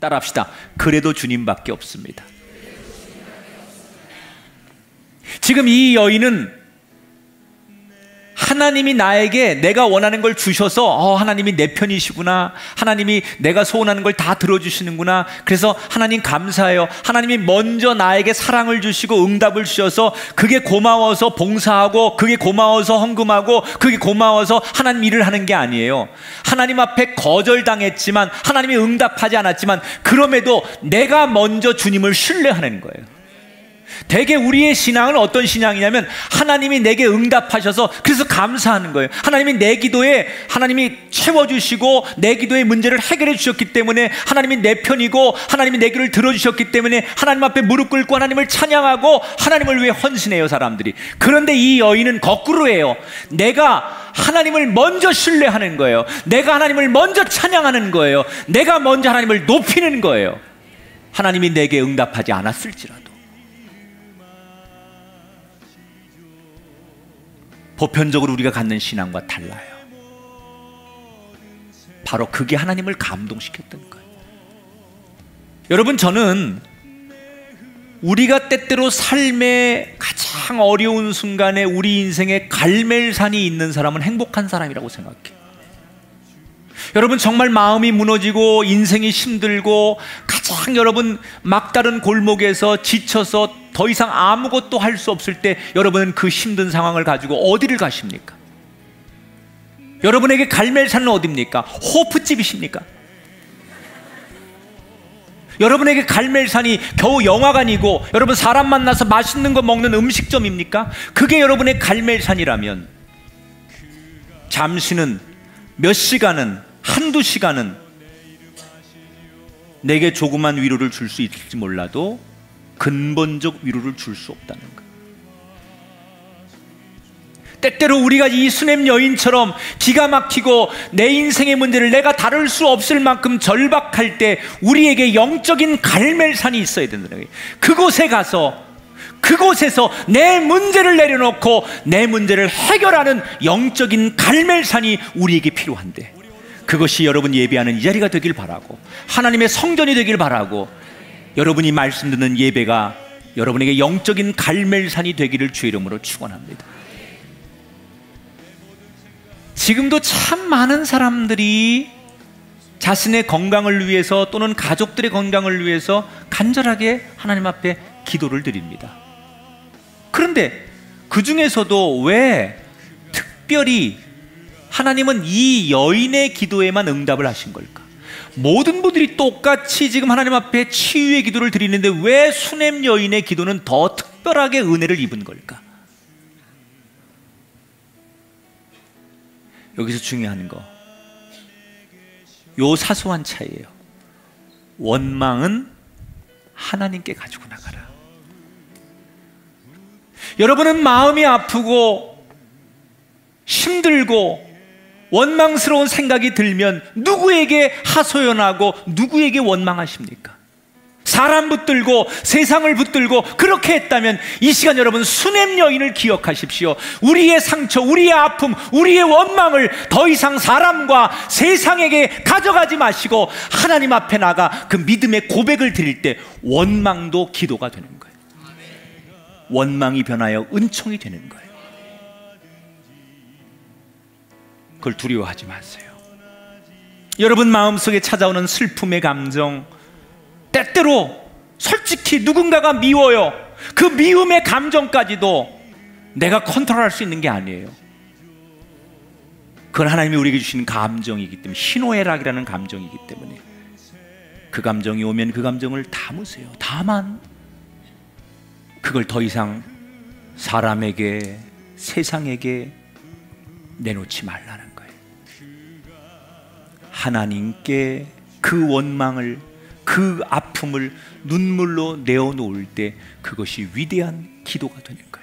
따라합시다. 그래도 주님밖에 없습니다. 지금 이 여인은 하나님이 나에게 내가 원하는 걸 주셔서 어, 하나님이 내 편이시구나. 하나님이 내가 소원하는 걸 다 들어주시는구나. 그래서 하나님 감사해요. 하나님이 먼저 나에게 사랑을 주시고 응답을 주셔서 그게 고마워서 봉사하고 그게 고마워서 헌금하고 그게 고마워서 하나님 일을 하는 게 아니에요. 하나님 앞에 거절당했지만 하나님이 응답하지 않았지만 그럼에도 내가 먼저 주님을 신뢰하는 거예요. 대개 우리의 신앙은 어떤 신앙이냐면 하나님이 내게 응답하셔서 그래서 감사하는 거예요. 하나님이 내 기도에 하나님이 채워주시고 내 기도의 문제를 해결해 주셨기 때문에 하나님이 내 편이고 하나님이 내 길을 들어주셨기 때문에 하나님 앞에 무릎 꿇고 하나님을 찬양하고 하나님을 위해 헌신해요 사람들이. 그런데 이 여인은 거꾸로예요. 내가 하나님을 먼저 신뢰하는 거예요. 내가 하나님을 먼저 찬양하는 거예요. 내가 먼저 하나님을 높이는 거예요. 하나님이 내게 응답하지 않았을지라도. 보편적으로 우리가 갖는 신앙과 달라요. 바로 그게 하나님을 감동시켰던 거예요. 여러분, 저는 우리가 때때로 삶의 가장 어려운 순간에 우리 인생에 갈멜산이 있는 사람은 행복한 사람이라고 생각해요. 여러분 정말 마음이 무너지고 인생이 힘들고 가장 여러분 막다른 골목에서 지쳐서 더 이상 아무것도 할 수 없을 때 여러분은 그 힘든 상황을 가지고 어디를 가십니까? 여러분에게 갈멜산은 어디입니까? 호프집이십니까? 여러분에게 갈멜산이 겨우 영화관이고 여러분 사람 만나서 맛있는 거 먹는 음식점입니까? 그게 여러분의 갈멜산이라면 잠시는 몇 시간은 한두 시간은 내게 조그만 위로를 줄 수 있을지 몰라도 근본적 위로를 줄 수 없다는 것. 때때로 우리가 이 수냄 여인처럼 기가 막히고 내 인생의 문제를 내가 다룰 수 없을 만큼 절박할 때 우리에게 영적인 갈멜산이 있어야 된다는 거예요. 그곳에 가서 그곳에서 내 문제를 내려놓고 내 문제를 해결하는 영적인 갈멜산이 우리에게 필요한데 그것이 여러분 예배하는 이 자리가 되길 바라고 하나님의 성전이 되길 바라고 여러분이 말씀 듣는 예배가 여러분에게 영적인 갈멜산이 되기를 주의 이름으로 축원합니다. 지금도 참 많은 사람들이 자신의 건강을 위해서 또는 가족들의 건강을 위해서 간절하게 하나님 앞에 기도를 드립니다. 그런데 그 중에서도 왜 특별히 하나님은 이 여인의 기도에만 응답을 하신 걸까? 모든 분들이 똑같이 지금 하나님 앞에 치유의 기도를 드리는데 왜 수냄 여인의 기도는 더 특별하게 은혜를 입은 걸까? 여기서 중요한 거. 요 사소한 차이예요. 원망은 하나님께 가지고 나가라. 여러분은 마음이 아프고 힘들고 원망스러운 생각이 들면 누구에게 하소연하고 누구에게 원망하십니까? 사람 붙들고 세상을 붙들고 그렇게 했다면 이 시간 여러분 수냄 여인을 기억하십시오. 우리의 상처, 우리의 아픔, 우리의 원망을 더 이상 사람과 세상에게 가져가지 마시고 하나님 앞에 나가 그 믿음의 고백을 드릴 때 원망도 기도가 되는 거예요. 원망이 변하여 은총이 되는 거예요. 그걸 두려워하지 마세요. 여러분 마음속에 찾아오는 슬픔의 감정, 때때로 솔직히 누군가가 미워요. 그 미움의 감정까지도 내가 컨트롤할 수 있는 게 아니에요. 그건 하나님이 우리에게 주시는 감정이기 때문에 희노애락이라는 감정이기 때문에 그 감정이 오면 그 감정을 담으세요. 다만 그걸 더 이상 사람에게 세상에게 내놓지 말라는 하나님께 그 원망을 그 아픔을 눈물로 내어놓을 때 그것이 위대한 기도가 되는 거예요.